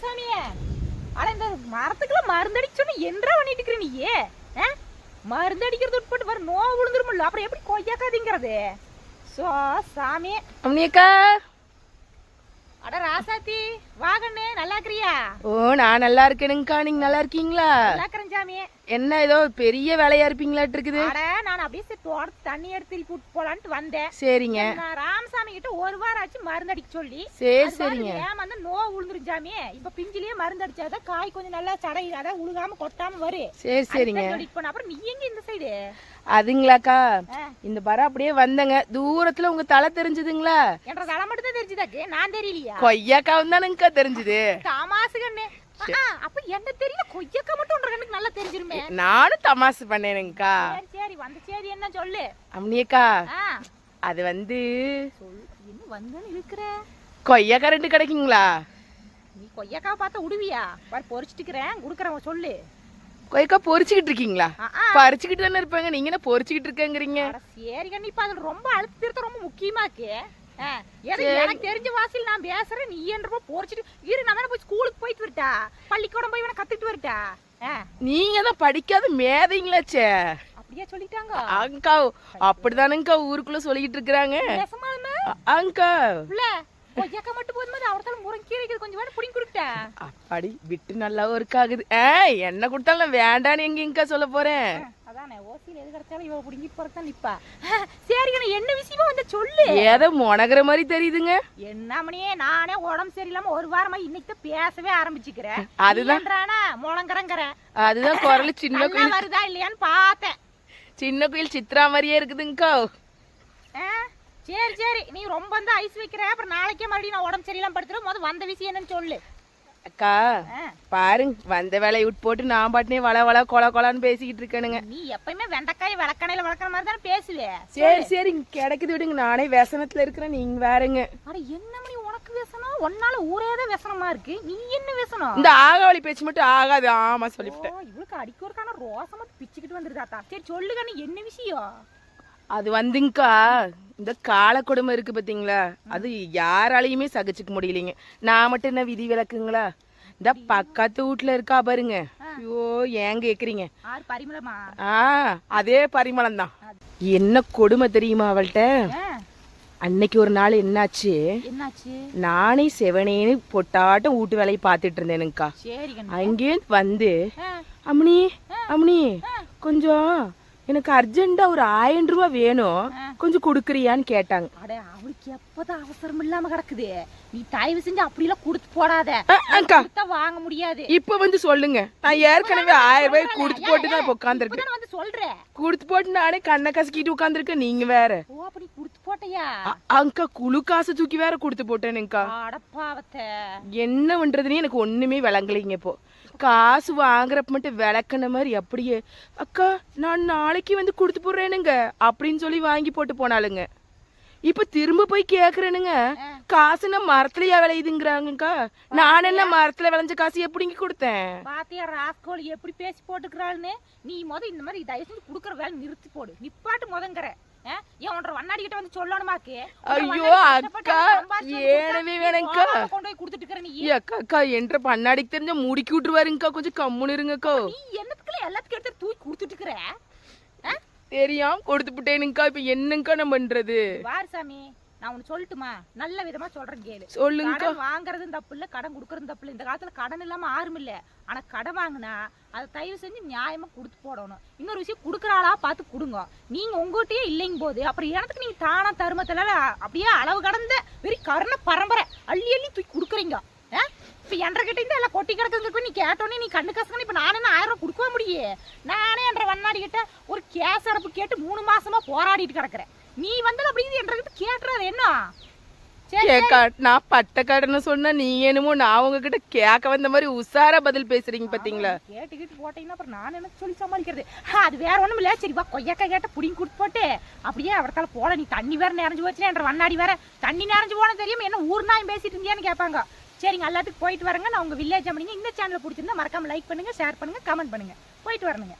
ராமசாமியே அட இந்த மரத்துக்குலாம் மருந்தடிக்க சொன்ன என்ன பண்ணிட்டு இருக்கிற நீ ஆ? மருந்தடிக்கிறது உட்பட்டு வர நோ விழுந்துருமில்ல? அப்புறம் எப்படி கொய்யாக்காதீங்கிறது சோ சாமி. அம்னியக்கா. அட ராசாத்தி வாகண்ணே நல்லா இருக்கிறியா ஓ நான் நல்லா இருக்கேனுங்கக்கா நீங்க நல்லா இருக்கீங்களா நல்லா சாமி என்ன ஏதோ பெரிய வேலையா இருப்பீங்களாட்டு இருக்குது அட நான் அப்படியே தோட்டத்து தண்ணி எடுத்து விட்டு போலான்ட்டு வந்தேன். சரிங்க. நான் ராமசாமி கிட்ட ஒரு வாரம் ஆச்சு மருந்து அடிக்க சொல்லி. சரி சரிங்க. ஏன் வந்து நோ விழுந்துரும் சாமி. இப்ப பிஞ்சிலேயே மருந்து அடிச்சாதான் காய் கொஞ்சம் நல்லா சடை அதான் உழுகாம கொட்டாம வரும். சரி சரிங்க. அப்புறம் நீ எங்க இந்த சைடு அதுங்களாக்கா? இந்த பரம் அப்படியே வந்தங்க. தூரத்துல உங்க தலை தெரிஞ்சதுங்களா? என்ற தலை மட்டும் தான் தெரிஞ்சுதாக்கு நான் தெரியலையா? கொய்யாக்காவும் தானுங்கக்கா தெரிஞ்சது. தமாசு கண்ணு ஆ, அப்ப என்ன தெரியல? கொய்யக்கா மட்டும் உன்ற கண்ணுக்கு நல்லா தெரிஞ்சிருமே. நானும் தமாசு பண்ணேனுங்கக்கா. சரி வந்து சரி என்ன சொல்லு? அம்னியக்கா அது வந்து என்ன வந்தேன்னு இருக்கிற கொய்யாக்கா ரெண்டு கிடைக்குங்களா? நீ கொய்யக்காவை பார்த்தா உடுவியா? பாரு பொறிச்சிட்டு இருக்கிறேன் கொடுக்குறேன் சொல்லு. கொய்யாக்கா பொறிச்சுக்கிட்டு இருக்கீங்களா. பறிச்சுக்கிட்டு தானே இருப்பாங்க. நீங்க என்ன பொறிச்சுக்கிட்டு இருக்கேங்கிறீங்க? சரி கண்ணு இப்ப அதுல ரொம்ப அழுத்து திருத்த ரொம்ப முக்கியமாக்கு ஆ, ஏதோ எனக்கு தெரிஞ்ச வாசியில் நான் பேசுறேன். நீ என்றப்போ பொறிச்சிட்டு இரு நான் வேணா போய் ஸ்கூலுக்கு போயிட்டு வரட்டா பள்ளிக்கூடம் போய் வேணா கத்துட்டு வரட்டா நீங்க தான் படிக்காத மேதைங்களாச்சே அப்படியே சொல்லிட்டாங்க. அங்கா அப்படிதானுங்கக்கா ஊருக்குள்ள சொல்லிக்கிட்டு இருக்கிறாங்க. பேசமாலுமே அங்கா. கொய்யாக்கா மட்டும் போதும்போது அவர்த்தால முருங்கீரை இருக்குது கொஞ்சம் வேணா புடிங்கி கொடுத்தா அப்பாடி விட்டு நல்லா ஒர்க் ஆகுது. என்ன கொடுத்தாலும் வேண்டான்னு எங்கேங்கக்கா சொல்ல போறேன்? ஓசியில் எது கிடைச்சாலும் இவ புடிங்கி போறதான் நிப்பா. என்ன விஷயமா வந்து சொல்லு. ஏதோ முனகிற மாதிரி தெரியுதுங்க. என்ன மணியே நானே உடம்பு சரியில்லாம ஒரு வாரமா இன்னைக்கு தான் பேசவே ஆரம்பிச்சுக்கிறேன். அதுதான். அதுதான்றானா முழங்குறங்கிற. அதுதான் குரல் சின்ன குயில். வருதா இல்லையான்னு பார்த்தேன். சின்ன குயில் சித்ரா மாதிரியே இருக்குதுங்கக்கா சரி சரி. நீ ரொம்ப வந்து ஐஸ் வைக்கிற. அப்புறம் நாளைக்கே மறுபடியும் நான் உடம்பு சரியில்லாம படுத்துறேன் முத வந்த விஷயம் என்னன்னு சொல்லு. அக்கா பாருங்க வந்த வேலையை விட்டு போட்டு நான் பாட்டுனே வள வள கொல கொலான்னு பேசிக்கிட்டு இருக்கேனுங்க. நீ எப்பயுமே வெண்டைக்காய் விளக்கணையில வளர்க்குற மாதிரி தானே பேசுவே சரி சரி கிடைக்குது விடுங்க நானே விசனத்துல இருக்கிறேன் நீங்க வேறங்க. அட என்ன மணி உனக்கு வேசனம்? ஒன்னால ஊரே தான் வேசனமா இருக்கு. நீ என்ன வேசனம்? இந்த ஆகாவளி பேச்சு மட்டும் ஆகாது ஆமா சொல்லிவிட்டேன். இவளுக்கு அடிக்க ஒருக்கான ரோசை மட்டும் பிச்சுக்கிட்டு வந்துருதாத்தா சரி சொல்லுங்க நீ என்ன விஷயம்? அது வந்துங்கக்கா இந்த கால கொடுமை இருக்கு பாத்தீங்களா? அது யாராலையுமே சகிச்சுக்க முடியலைங்க. நான் மட்டும் என்ன விதி விலக்குங்களா? இந்த பக்கத்து வீட்டுல இருக்கா பாருங்க. ஐயோ ஏன் கேக்குறீங்க? ஆ அதே பரிமளம் தான் என்ன கொடுமை தெரியுமா அவள்கிட்ட? அன்னைக்கு ஒரு நாள் என்னாச்சு? நானே செவனேன்னு பொட்டாட்டம் வீட்டு வேலையை பார்த்துட்டு இருந்தேனுங்கக்கா. சரி கண்ணு. அங்கே வந்து அம்னி அம்னி கொஞ்சம் எனக்கு அர்ஜென்ட்டா ஒரு ஆயிரம் ரூபாய் வேணும். கொஞ்சம் கொடுக்குறியான்னு கேட்டாங்க. அட அவளுக்கு எப்பதான் அவசரம் இல்லாம கிடக்குது. நீ தயவு செஞ்சு அப்படிலாம் கொடுத்து போடாத. வாங்க முடியாது. இப்ப வந்து சொல்லுங்க. நான் ஏற்கனவே ஆயிரம் ரூபாய் கொடுத்து போட்டு தான் இப்ப உட்காந்துருக்கேன் வந்து சொல்ற கொடுத்து போட்டு நானே கண்ணை கசக்கிட்டு உட்காந்துருக்கேன் நீங்க வேற. ஓ அப்படி கொடுத்து போட்டையா? அங்கா குழு காசு தூக்கி வேற கொடுத்து போட்டேனுங்கக்கா. அடப்பாவத்தை. என்ன பண்றதுன்னு எனக்கு ஒண்ணுமே விளங்கலைங்க இப்போ. காசு வாங்குறப்ப மட்டும் விளக்குன மாதிரி அப்படியே அக்கா நான் நாளைக்கு வந்து கொடுத்து போடுறேனுங்க அப்படின்னு சொல்லி வாங்கி போட்டு போனாலுங்க இப்ப திரும்ப போய் கேக்குறேனுங்க காசு நான் மரத்துலயா விளையுதுங்கிறாங்கக்கா? நான் என்ன மரத்துல விளைஞ்ச காசு எப்படிங்க கொடுத்தேன்? பாத்தியா ராஸ்கோல் எப்படி பேசி போட்டுக்கிறாள்னு? நீ முத இந்த மாதிரி தயவு செஞ்சு குடுக்கற வேலை நிறுத்தி போடு. நிப்பாட்டு முதங்கிற? ஏன் ஒன்றரை வந்து சொல்லணுமாக்கு? ஐயோ, அக்கா, ஏனவே கொடுத்தா, வேணாங்க்கா. நீ சோறாக்க கொண்டு போய் கொடுத்துட்டு இருக்கிற நீ. ஏய், அக்கா அக்கா என்ற பண்ணாடிக்கு தெரிஞ்ச முடிக்கி விட்டுருவாருங்கக்கா. கொஞ்சம் கம்முன்னு இருங்கக்கா. நீ என்னத்துக்குள்ள எல்லாத்துக்கும் எடுத்து தூக்கி கொடுத்துட்டு இருக்கிற? தெரியாம கொடுத்து விட்டேனுங்கக்கா இப்ப என்னங்கக்கா நான் பண்றது? வாரு சாமி. நான் உனக்கு சொல்லட்டுமா? நல்ல விதமா சொல்றேன் கேளு. சொல்லுங்கக்கா. கடன் வாங்குறதும் தப்பு இல்ல கடன் கொடுக்கறதும் தப்பு இல்ல. இந்த காலத்துல கடன் இல்லாம யாரும் இல்ல. ஆனா கடன் வாங்குனா அதை தயவு செஞ்சு நியாயமா கொடுத்து போடணும். இன்னொரு விஷயம் குடுக்கற ஆளா பார்த்து கொடுங்க. நீங்க உங்ககிட்டயே இல்லைங்க போது அப்புறம் எனத்துக்கு நீங்க தானா தருமத்துல அப்படியே அளவு கடந்த வெறும் கருண பரம்பரை அள்ளி அள்ளி தூக்கி கொடுக்குறீங்க? இப்ப என்ற கிட்ட இருந்து எல்லாம் கொட்டி கிடக்குங்க நீ கேட்டோன்னே நீ கண்ணு கசக்கணும் இப்ப நானே ஆயிரம் ரூபாய் கொடுக்கவே முடியே. நானே என்ற வண்ணாடி கிட்ட ஒரு கேஸ் அடப்பு கேட்டு மூணு மாசமா போராடிட்டு கிடக்குறேன். நீ வந்து அப்படி என்ற கிட்ட கேட்டுறது என்ன? நான் பட்ட கடனை சொன்னா நீ என்னமோ நான் உங்ககிட்ட கேட்க வந்த மாதிரி உசாரா பதில் பேசுறீங்க பாத்தீங்களா கேட்டுக்கிட்டு போட்டீங்கன்னா அப்புறம் நான் என்ன சொல்லி சமாளிக்கிறது? அது வேற ஒண்ணும் இல்ல. சரி வா கொய்யாக்கா கேட்ட புடிங்கி கொடுத்து போட்டு அப்படியே அவர்த்தால போல நீ தண்ணி வேற நிறைஞ்சு போச்சுன்னா என்ற வண்ணாடி வேற. தண்ணி நிறைஞ்சு போன தெரியும் என்ன ஊர் நாயும் பேசிட்டு இருந்தியான்னு கேட்பாங்க. சரிங்க எல்லாத்துக்கும் போயிட்டு வரங்க. நான் உங்க வில்லேஜ் அப்படிங்க இந்த சேனல் பிடிச்சிருந்தா மறக்காம லைக் பண்ணுங்க ஷேர் பண்ணுங்க கமெண்ட் பண்ணுங்க. போயிட்டு வரணுங்க.